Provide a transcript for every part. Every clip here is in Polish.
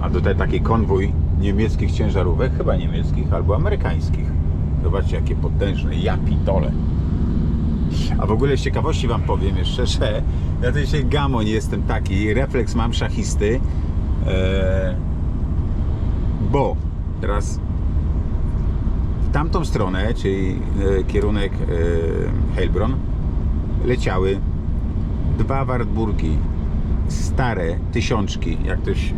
A tutaj taki konwój niemieckich ciężarówek, chyba niemieckich albo amerykańskich. Zobaczcie, jakie potężne, ja pitole. A w ogóle z ciekawości Wam powiem jeszcze, że ja to dzisiaj gamoń jestem taki, refleks mam szachisty, e, bo teraz w tamtą stronę, czyli e, kierunek e, Heilbronn, leciały dwa Wartburgi, stare tysiączki. Jak ktoś e,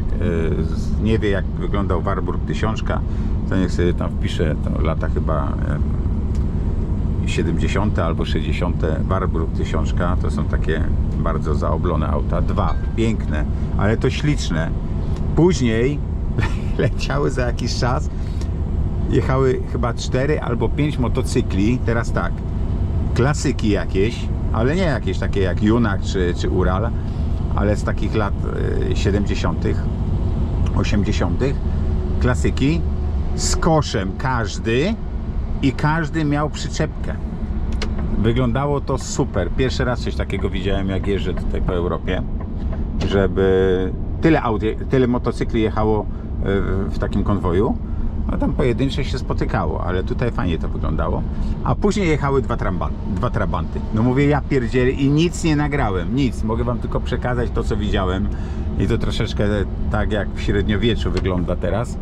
nie wie, jak wyglądał Wartburg tysiączka, to niech sobie tam wpisze, to lata chyba e, 70 albo 60. Wartburg tysiączka, to są takie bardzo zaoblone auta. Dwa, piękne, ale to śliczne. Później leciały za jakiś czas jechały chyba 4 albo 5 motocykli, teraz tak, klasyki jakieś, ale nie jakieś takie jak Junak czy, czy Ural, ale z takich lat y, 70., 80., klasyki z koszem każdy i każdy miał przyczepkę. Wyglądało to super. Pierwszy raz coś takiego widziałem, jak jeżdżę tutaj po Europie, żeby tyle, aut, tyle motocykli jechało y, w takim konwoju. No tam pojedyncze się spotykało, ale tutaj fajnie to wyglądało. A później jechały dwa, tramban, dwa trabanty. No mówię, ja pierdzielę i nic nie nagrałem, nic. Mogę wam tylko przekazać to, co widziałem. I to troszeczkę tak jak w średniowieczu wygląda teraz.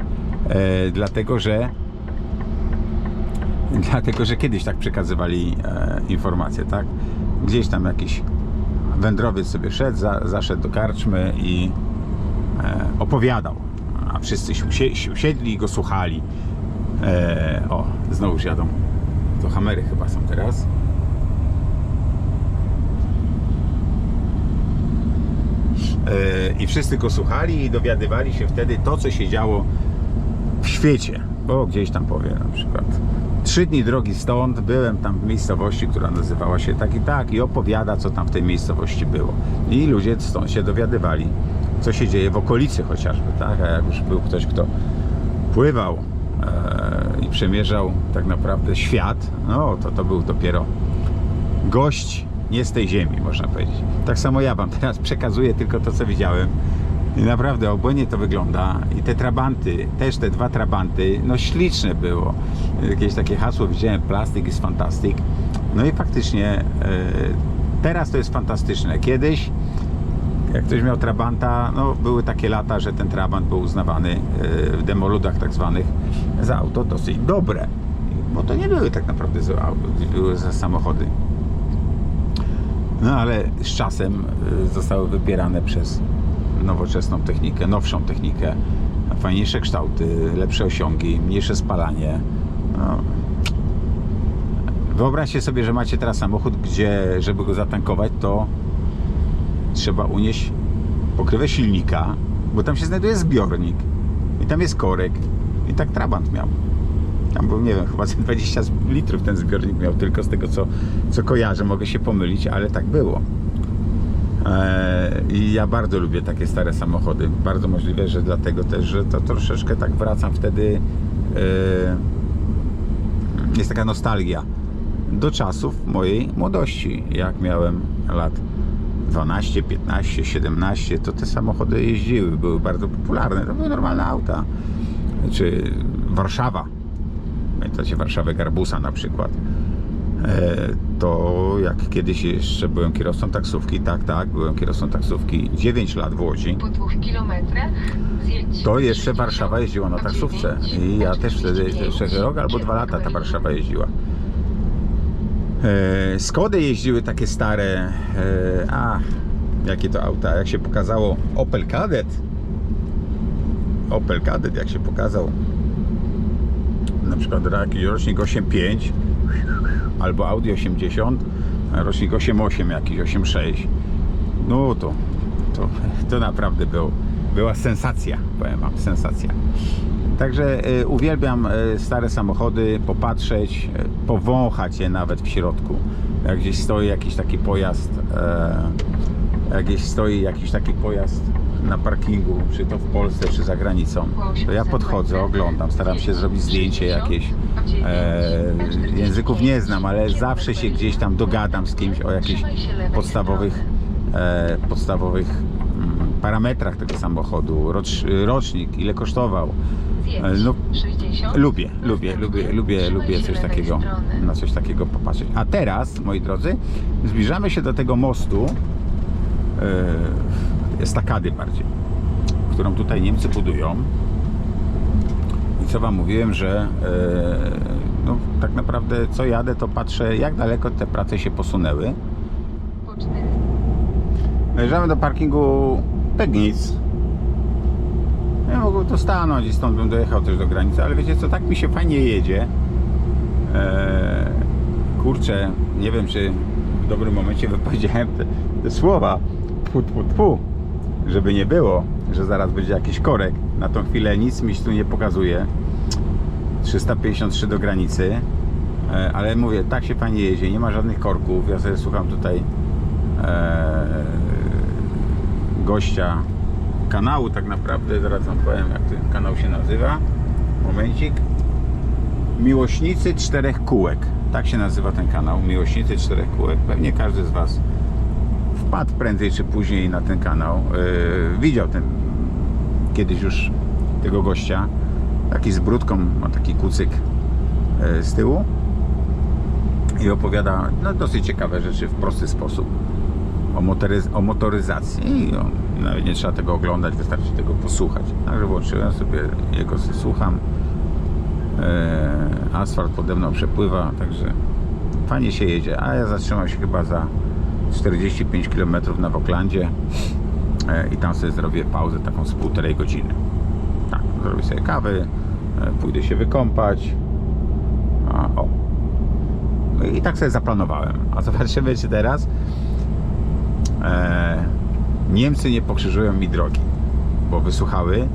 E, dlatego, że dlatego, że kiedyś tak przekazywali e, informacje, tak? Gdzieś tam jakiś wędrowiec sobie szedł, za, zaszedł do karczmy i e, opowiadał. Wszyscy się usie- się usiedli i go słuchali. E, o, znowu jadą. To hamery chyba są teraz. E, I wszyscy go słuchali i dowiadywali się wtedy to, co się działo w świecie. Bo gdzieś tam powie na przykład. Trzy dni drogi stąd byłem tam w miejscowości, która nazywała się tak i tak i opowiada, co tam w tej miejscowości było. I ludzie stąd się dowiadywali, co się dzieje w okolicy chociażby, tak? A jak już był ktoś, kto pływał e, i przemierzał tak naprawdę świat, no to to był dopiero gość nie z tej ziemi, można powiedzieć. Tak samo ja wam teraz przekazuję tylko to, co widziałem. I naprawdę obłędnie to wygląda. I te trabanty, też te dwa trabanty, no śliczne było. Jakieś takie hasło widziałem, plastik is fantastic. No i faktycznie e, teraz to jest fantastyczne. Kiedyś jak ktoś miał trabanta, no były takie lata, że ten trabant był uznawany e, w demoludach tak zwanych za auto dosyć dobre. Bo to nie były tak naprawdę złe auto, były za samochody. No ale z czasem y, zostały wybierane przez nowoczesną technikę, nowszą technikę, fajniejsze kształty, lepsze osiągi, mniejsze spalanie. No. Wyobraźcie sobie, że macie teraz samochód, gdzie żeby go zatankować, to trzeba unieść pokrywę silnika, bo tam się znajduje zbiornik i tam jest korek i tak Trabant miał. Tam był, nie wiem, chyba ze 20 litrów ten zbiornik miał, tylko z tego co, co kojarzę, mogę się pomylić, ale tak było. Eee, I ja bardzo lubię takie stare samochody. Bardzo możliwe, że dlatego też, że to troszeczkę tak wracam wtedy. eee, jest taka nostalgia do czasów mojej młodości. Jak miałem lat 12, 15, 17, to te samochody jeździły, były bardzo popularne. To były normalne auta. Czy Warszawa. Pamiętacie Warszawę Garbusa na przykład. E, to jak kiedyś jeszcze byłem kierowcą taksówki, tak, tak, byłem kierowcą taksówki 9 lat w Łodzi, to jeszcze Warszawa jeździła na taksówce. I ja też wtedy, jeszcze rok albo dwa lata ta Warszawa jeździła. E, Skody jeździły takie stare. E, a, jakie to auta? Jak się pokazało Opel Kadett. Opel Kadett, jak się pokazał. Na przykład rocznik 8.5 albo Audi 80, a rocznik 8.8 jakiś 8.6. No to, to, to naprawdę był, była sensacja, powiem wam, sensacja. Także e, uwielbiam e, stare samochody, popatrzeć, e, powąchać je nawet w środku. Jak gdzieś stoi jakiś taki pojazd, e, jak gdzieś stoi jakiś taki pojazd na parkingu, czy to w Polsce, czy za granicą, to ja podchodzę, oglądam, staram się zrobić zdjęcie jakieś. E, języków nie znam, ale zawsze się gdzieś tam dogadam z kimś o jakichś podstawowych, e, podstawowych mm, parametrach tego samochodu, rocz, rocznik, ile kosztował. Zjedź. No, 60. Lubię, lubię, lubię, lubię, lubię coś takiego, na coś takiego popatrzeć. A teraz, moi drodzy, zbliżamy się do tego mostu, e, estakady bardziej, którą tutaj Niemcy budują. I co Wam mówiłem, że e, no, tak naprawdę co jadę, to patrzę, jak daleko te prace się posunęły. Po 400. Dojeżdżamy do parkingu Pegnic. Ja mógłbym tu stanąć i stąd bym dojechał też do granicy, ale wiecie co, tak mi się fajnie jedzie. Eee, kurczę, nie wiem czy w dobrym momencie wypowiedziałem te, te słowa. Tfu, tfu, tfu. Żeby nie było, że zaraz będzie jakiś korek. Na tą chwilę nic mi się tu nie pokazuje. 353 do granicy. E, ale mówię, tak się fajnie jedzie, nie ma żadnych korków. Ja sobie słucham tutaj e, gościa kanału tak naprawdę, zaraz wam powiem jak ten kanał się nazywa. Momencik. Miłośnicy czterech kółek. Tak się nazywa ten kanał, Miłośnicy czterech kółek. Pewnie każdy z was wpadł prędzej czy później na ten kanał. Yy, widział ten kiedyś już tego gościa. Taki z brudką, ma taki kucyk yy, z tyłu i opowiada no, dosyć ciekawe rzeczy w prosty sposób o, motoryz- o motoryzacji i o, nawet nie trzeba tego oglądać, wystarczy tego posłuchać. Także włączyłem sobie jego, słucham. E, asfalt pode mną przepływa, także fajnie się jedzie. A ja zatrzymam się chyba za 45 km na Woklandzie e, i tam sobie zrobię pauzę taką z półtorej godziny. Tak, zrobię sobie kawy, e, pójdę się wykąpać. A, o. No i tak sobie zaplanowałem. A zobaczymy, czy teraz e, Niemcy nie pokrzyżują mi drogi, bo wysłuchały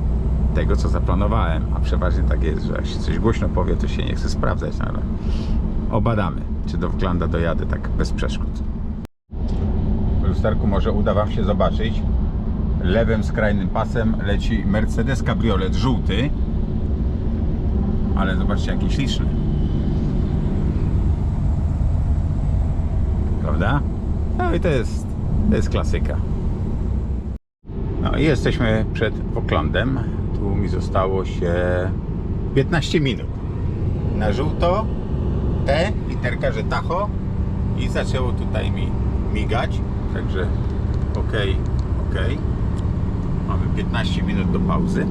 tego, co zaplanowałem. A przeważnie tak jest, że jak się coś głośno powie, to się nie chce sprawdzać, no ale obadamy, czy do Wglanda dojadę tak bez przeszkód. W lusterku może uda Wam się zobaczyć. Lewym skrajnym pasem leci Mercedes Cabriolet żółty, ale zobaczcie jaki śliczny. Prawda? No i to jest, to jest klasyka. No i jesteśmy przed Oaklandem. Tu mi zostało się 15 minut. Na żółto T, literka, że tacho i zaczęło tutaj mi migać. Także ok, ok. Mamy 15 minut do pauzy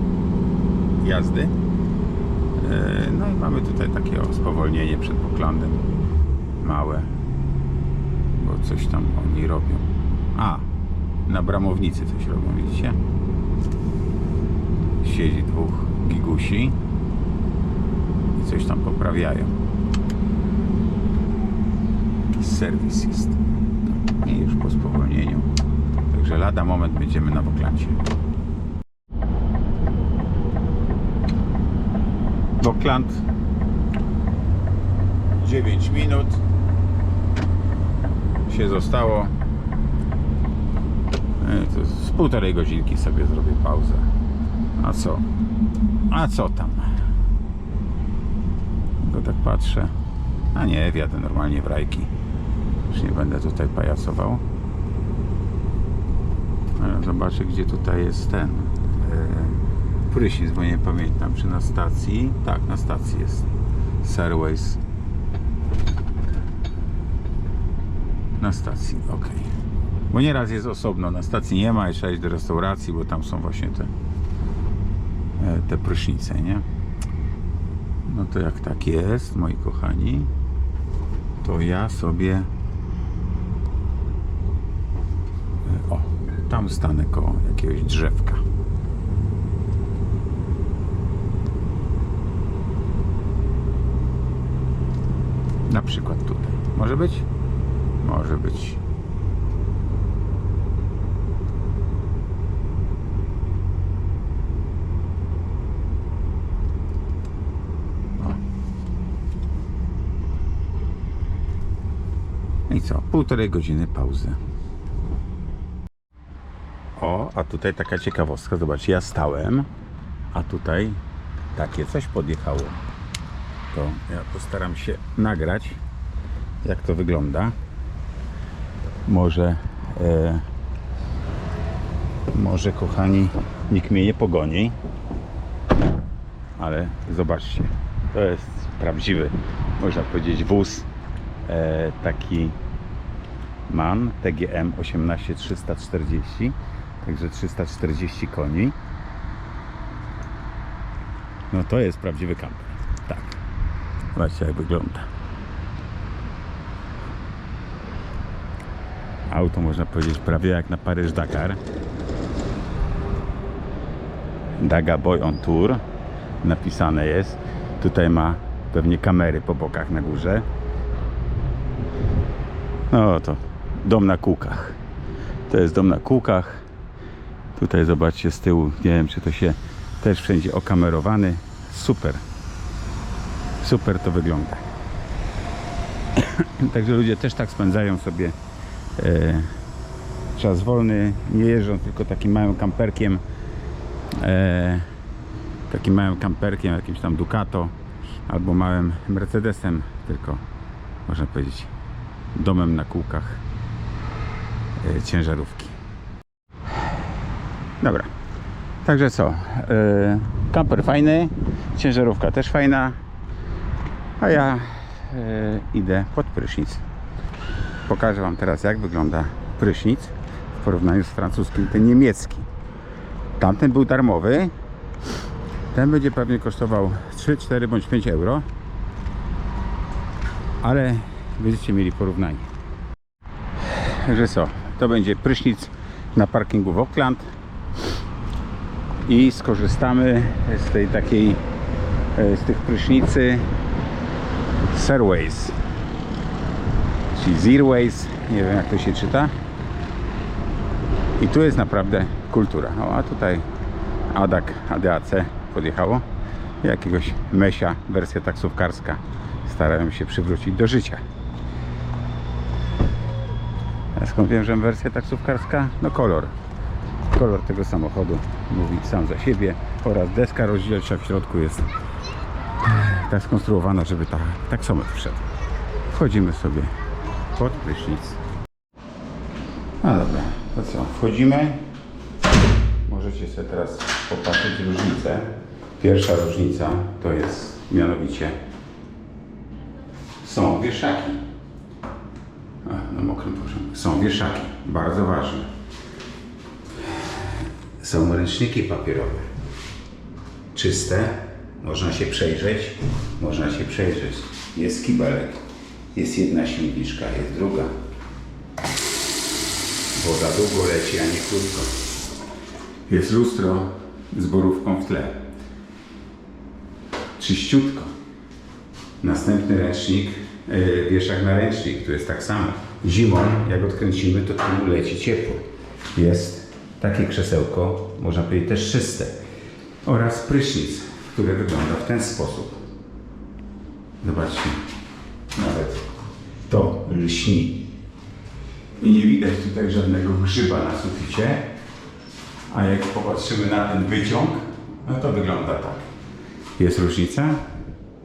jazdy. E, No i mamy tutaj takie spowolnienie przed Oaklandem. Małe bo coś tam oni robią. A, na bramownicy coś robią, widzicie? Siedzi dwóch gigusi i coś tam poprawiają. Serwis jest. I już po spowolnieniu. Także lada moment będziemy na Woklancie. Wokland 9 minut się zostało. E, z półtorej godzinki sobie zrobię pauzę. A co? A co tam? Bo tak patrzę. A nie, wjadę normalnie w rajki. Już nie będę tutaj pajacował. Ale zobaczę, gdzie tutaj jest ten e, prysznic, bo nie pamiętam, czy na stacji. Tak, na stacji jest Serways. Na stacji, ok. Bo nieraz jest osobno, na stacji nie ma i trzeba iść do restauracji, bo tam są właśnie te, e, te prysznice, nie? No to jak tak jest, moi kochani, to ja sobie e, o, tam stanę koło jakiegoś drzewka. Na przykład tutaj. Może być? Może być. Co? Półtorej godziny pauzy. O, a tutaj taka ciekawostka. Zobacz, ja stałem, a tutaj takie coś podjechało. To ja postaram się nagrać, jak to wygląda może e, Może, kochani, nikt mnie nie pogoni. Ale zobaczcie, to jest prawdziwy, można powiedzieć, wóz. E, taki MAN TGM 18340, także 340 koni. No to jest prawdziwy kamper. Tak. Zobaczcie jak wygląda. Auto można powiedzieć prawie jak na Paryż-Dakar. Daga Boy on Tour napisane jest. Tutaj ma pewnie kamery po bokach na górze. No to dom na kółkach. To jest dom na kółkach. Tutaj zobaczcie z tyłu, nie wiem czy to się też wszędzie okamerowany. Super. Super to wygląda. Także ludzie też tak spędzają sobie e, czas wolny, nie jeżdżą tylko takim małym kamperkiem, e, takim małym kamperkiem, jakimś tam Ducato albo małym Mercedesem, tylko można powiedzieć domem na kółkach ciężarówki. Dobra, także co, e, kamper fajny, ciężarówka też fajna, a ja e, idę pod prysznic. Pokażę Wam teraz jak wygląda prysznic w porównaniu z francuskim, ten niemiecki. Tamten był darmowy, ten będzie pewnie kosztował 3, 4 bądź 5 euro, ale będziecie mieli porównanie. Także co, to będzie prysznic na parkingu w Oakland i skorzystamy z tej takiej, e, z tych prysznicy Serways, czyli Zerways, nie wiem jak to się czyta. I tu jest naprawdę kultura. O, a tutaj ADAC, ADAC podjechało. Jakiegoś Mesia, wersja taksówkarska. Starają się przywrócić do życia. A skąd wiem, że wersja taksówkarska? No kolor. Kolor tego samochodu mówi sam za siebie oraz deska rozdzielcza w środku jest tak skonstruowana, żeby ta taksometr wszedł. Wchodzimy sobie pod prysznic. No dobra, to co? Wchodzimy. Możecie sobie teraz popatrzeć różnicę. Pierwsza różnica to jest mianowicie są wieszaki. A, na mokrym poziomie. Są wieszaki, bardzo ważne. Są ręczniki papierowe. Czyste, można się przejrzeć, można się przejrzeć. Jest kibelek, jest jedna śmietniczka, jest druga. Woda długo leci, a nie krótko. Jest lustro z borówką w tle. Czyściutko. Następny ręcznik, wieszak na ręcznik, tu jest tak samo. Zimą, jak odkręcimy, to tu leci ciepło. Jest takie krzesełko, można powiedzieć też czyste. Oraz prysznic, który wygląda w ten sposób. Zobaczcie, nawet to lśni. I nie widać tutaj żadnego grzyba na suficie. A jak popatrzymy na ten wyciąg, no to wygląda tak. Jest różnica?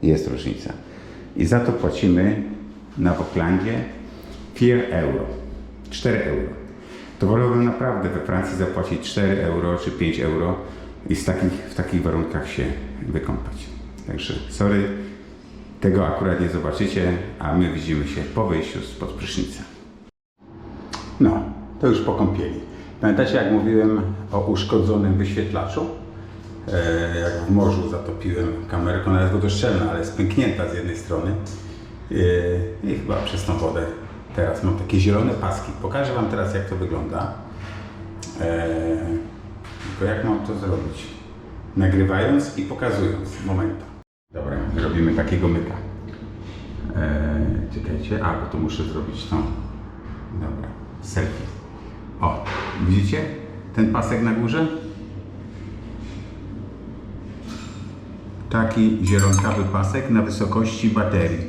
Jest różnica. I za to płacimy na Woklandzie 4 euro. 4 euro. To wolałbym naprawdę we Francji zapłacić 4 euro czy 5 euro i z takich, w takich warunkach się wykąpać. Także sorry, tego akurat nie zobaczycie, a my widzimy się po wyjściu spod prysznica. No, to już po kąpieli. Pamiętacie jak mówiłem o uszkodzonym wyświetlaczu? E, jak w morzu zatopiłem kamerkę, ona jest wodoszczelna, ale jest pęknięta z jednej strony. E, I chyba przez tą wodę teraz mam takie zielone paski. Pokażę Wam teraz jak to wygląda. E, tylko jak mam to zrobić? Nagrywając i pokazując. Momenta. Dobra, robimy takiego myka. Czekajcie, a bo tu muszę zrobić to. Dobra, selfie. O, widzicie ten pasek na górze? Taki zielonkawy pasek na wysokości baterii.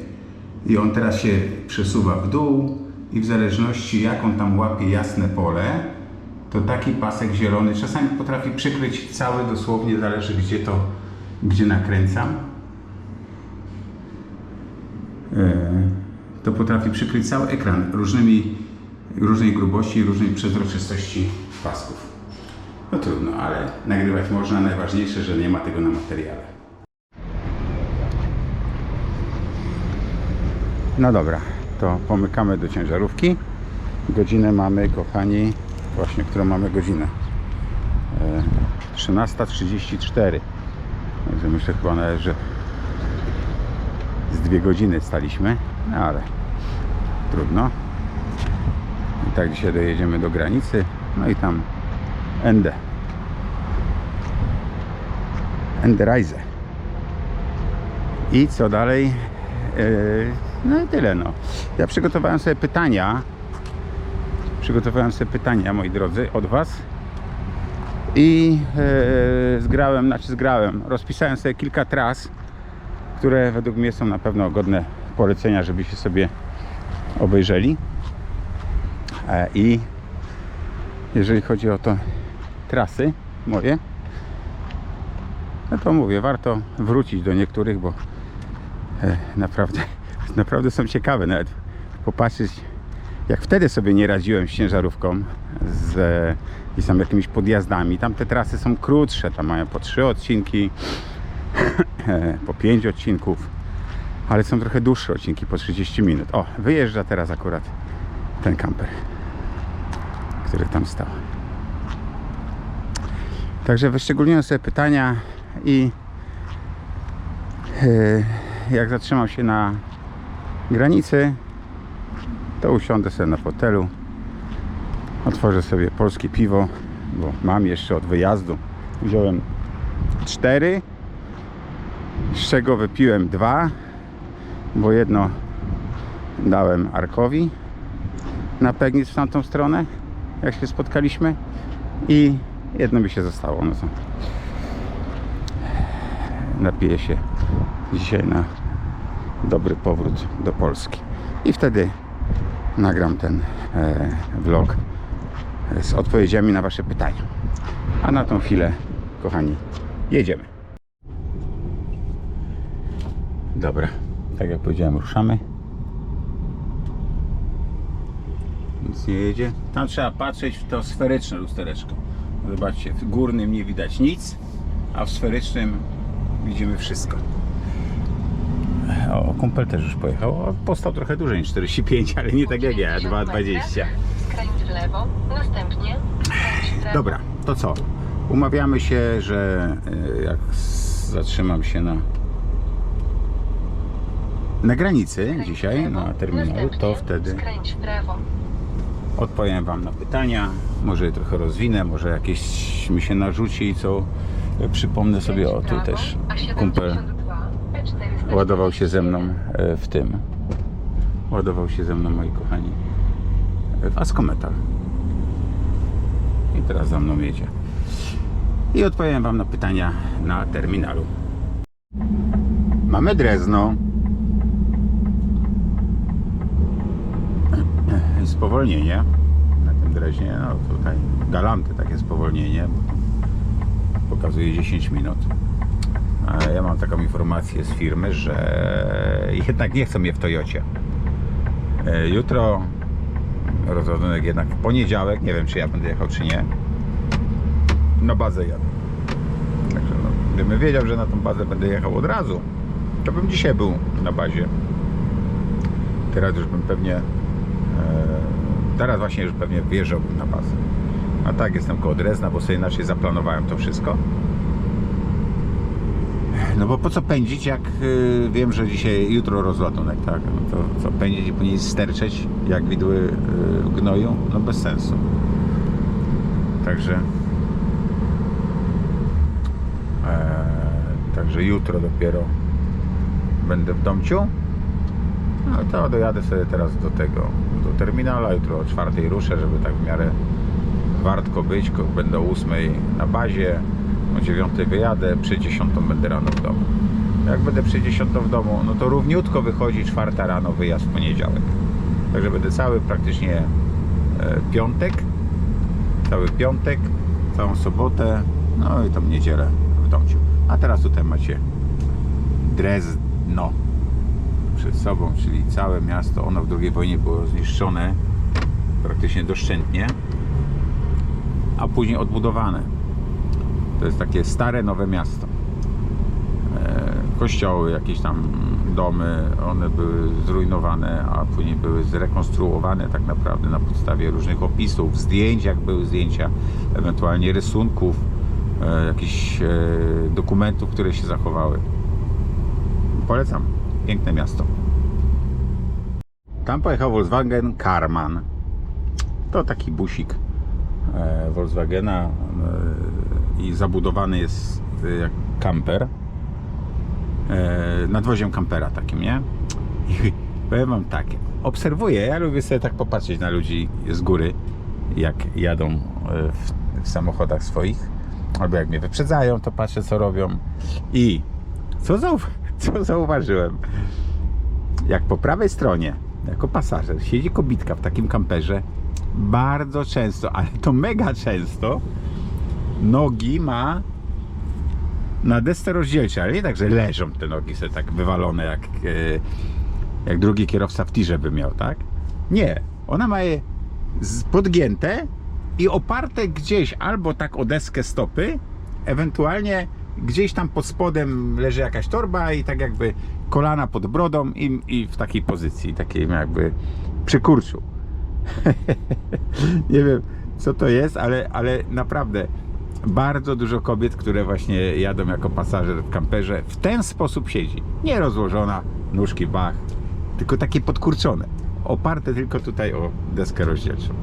I on teraz się przesuwa w dół i w zależności jak on tam łapie jasne pole, to taki pasek zielony czasami potrafi przykryć cały dosłownie, zależy gdzie to, gdzie nakręcam. E, to potrafi przykryć cały ekran różnymi, różnej grubości różnej przezroczystości pasków. No trudno, ale nagrywać można. Najważniejsze, że nie ma tego na materiale. No dobra, to pomykamy do ciężarówki. Godzinę mamy, kochani, właśnie, którą mamy godzinę. E, 13.34. Także myślę chyba nawet, że z dwie godziny staliśmy, no ale trudno. I tak dzisiaj dojedziemy do granicy, no i tam Ende. Endereise. I co dalej? Yy, No i tyle no. Ja przygotowałem sobie pytania. Przygotowałem sobie pytania, moi drodzy, od Was. I yy, zgrałem, znaczy zgrałem, rozpisałem sobie kilka tras, które według mnie są na pewno godne polecenia, żebyście sobie obejrzeli. E, I jeżeli chodzi o to trasy moje, no to mówię, warto wrócić do niektórych, bo e, naprawdę, naprawdę są ciekawe. Nawet popatrzeć, jak wtedy sobie nie radziłem z ciężarówką z, i są jakimiś podjazdami. Tam te trasy są krótsze, tam mają po trzy odcinki, po pięć odcinków, ale są trochę dłuższe odcinki, po 30 minut. O, wyjeżdża teraz akurat ten kamper, który tam stał. Także wyszczególniłem sobie pytania i e, jak zatrzymam się na granicy, to usiądę sobie na fotelu, otworzę sobie polskie piwo, bo mam jeszcze od wyjazdu. Wziąłem cztery, z czego wypiłem dwa, bo jedno dałem Arkowi na Pegnic w tamtą stronę, jak się spotkaliśmy i jedno mi się zostało. No to napiję się dzisiaj na dobry powrót do Polski. I wtedy nagram ten e, vlog z odpowiedziami na Wasze pytania. A na tą chwilę, kochani, jedziemy. Dobra, tak jak powiedziałem, ruszamy. Nic nie jedzie. Tam trzeba patrzeć w to sferyczne lustereczko. Zobaczcie, w górnym nie widać nic, a w sferycznym widzimy wszystko. O, kumpel też już pojechał. O, postał trochę dłużej niż 45, ale nie tak jak ja, 2,20. Skręć w lewo, następnie. Dobra, to co? Umawiamy się, że e, jak zatrzymam się na na granicy dzisiaj, na terminalu, to wtedy odpowiem Wam na pytania, może je trochę rozwinę, może jakieś mi się narzuci, co przypomnę sobie, o tu też kumpel ładował się ze mną e, w tym. Ładował się ze mną, moi kochani, w Askometal. I teraz za mną jedzie. I odpowiem Wam na pytania na terminalu. Mamy Drezno. Spowolnienie na tym Dreźnie. No tutaj galanty takie spowolnienie. Pokazuje 10 minut. Ja mam taką informację z firmy, że jednak nie chcą mnie w Toyocie. E, Jutro rozładunek jednak w poniedziałek, nie wiem czy ja będę jechał czy nie, na bazę jadę. Także no, gdybym wiedział, że na tą bazę będę jechał od razu, to bym dzisiaj był na bazie. Teraz już bym pewnie, e, teraz właśnie już pewnie wjeżdżałbym na bazę. A tak, jestem koło Drezna, bo sobie inaczej zaplanowałem to wszystko. No bo po co pędzić, jak y, wiem, że dzisiaj, jutro rozładunek, tak? No to co, pędzić i później sterczeć, jak widły y, gnoju? No bez sensu. Także e, także jutro dopiero będę w domciu. No to dojadę sobie teraz do tego, do terminala, jutro o czwartej ruszę, żeby tak w miarę wartko być, będę o 8 na bazie, o 9 wyjadę, przy 10 będę rano w domu. Jak będę przy 10 w domu, no to równiutko wychodzi czwarta rano wyjazd w poniedziałek. Także będę cały praktycznie e, piątek, cały piątek, całą sobotę, no i tą niedzielę w domciu. A teraz tutaj macie Drezno przed sobą, czyli całe miasto. Ono w II wojnie było zniszczone praktycznie doszczętnie, a później odbudowane. To jest takie stare, nowe miasto. E, kościoły, jakieś tam domy, one były zrujnowane, a później były zrekonstruowane tak naprawdę na podstawie różnych opisów, zdjęć, jak były zdjęcia, ewentualnie rysunków, e, jakichś e, dokumentów, które się zachowały. Polecam. Piękne miasto. Tam pojechał Volkswagen Karman. To taki busik Volkswagena e, i zabudowany jest e, jak kamper. E, nadwoziem kampera takim, nie? I powiem wam tak, obserwuję, ja lubię sobie tak popatrzeć na ludzi z góry, jak jadą e, w, samochodach swoich, albo jak mnie wyprzedzają, to patrzę co robią i co, zau- co zauważyłem? Jak po prawej stronie, jako pasażer, siedzi kobitka w takim kamperze, bardzo często, ale to mega często, nogi ma na desce rozdzielczej, ale nie tak, że leżą te nogi sobie tak wywalone, jak, e, jak drugi kierowca w tirze by miał, tak? Nie. Ona ma je podgięte i oparte gdzieś albo tak o deskę stopy, ewentualnie gdzieś tam pod spodem leży jakaś torba i tak jakby kolana pod brodą i, i w takiej pozycji, takiej jakby przy kurczu. nie wiem co to jest, ale, ale naprawdę bardzo dużo kobiet, które właśnie jadą jako pasażer w kamperze, w ten sposób siedzi. Nie rozłożona, nóżki bach, tylko takie podkurczone. Oparte tylko tutaj o deskę rozdzielczą.